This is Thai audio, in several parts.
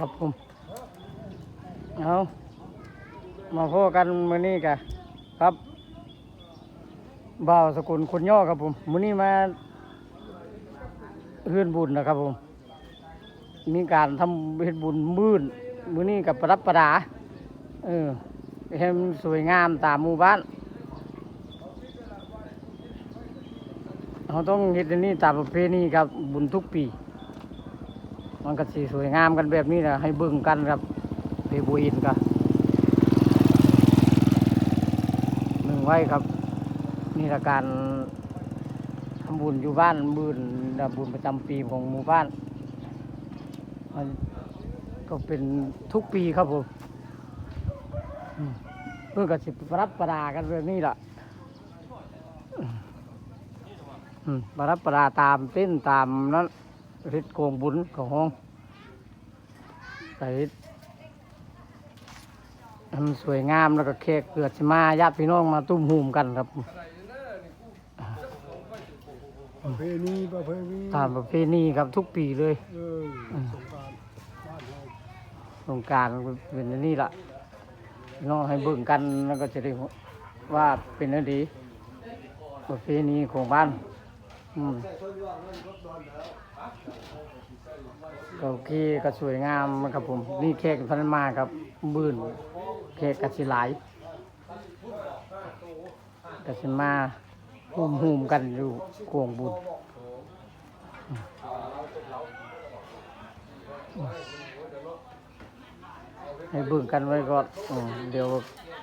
ครับผมเอามาพบกันมื้อนี้กะครับบ่าวสกุลคนย่อครับผมมื้อนี้มาเฮือนบุญนะครับผม มีการทำเฮ็ดบุญมื้นมื้อนี้กับประดับประดาเออให้มันสวยงามตามหมู่บ้านเราต้องเฮ็ดอันนี้ตามประเพณีครับบุญทุกปี มันก็สีสวยงามกันแบบนี้นะให้บิ่งกันครับเพบุอินก็หนึ่งไว้ครับ นี่ละการทำบุญอยู่บ้านบุญบุญประจำปีของหมู่บ้านมันก็เป็นทุกปีครับผมมเพื่อกับสิประรับประดากันเรื่องนี้ล่ะประรับประดาตามเต้นตามนั้น เฮ็ดโกงบุญของห้องใส่ให้มันสวยงามแล้วก็แขกเกิดสิมาญาติพี่น้องมาตุ้มหูมกันครับประเพณีประเพณีตามประเพณีครับทุกปีเลยเออสงกรารบ้านเราสงกรารเป็นอันนี้ล่ะพี่น้องให้เบิ่งกันแล้วก็จะได้ว่าเป็นอันดีประเพณีของบ้าน อืมก็โอเคก็สวยงามครับผม นี่แขกพันมาครับบื้นแขกกสิหลายกสิมาหุมหุมกันอยู่กวงบุญให้บิ่งกันไว้ก่อนเดี๋ยว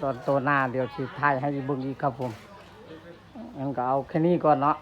ตอนโตหน้าเดี๋ยวสิถ่ายให้บิ่งอีกครับผมงั้นก็เอาแค่นี้ก่อนเนาะ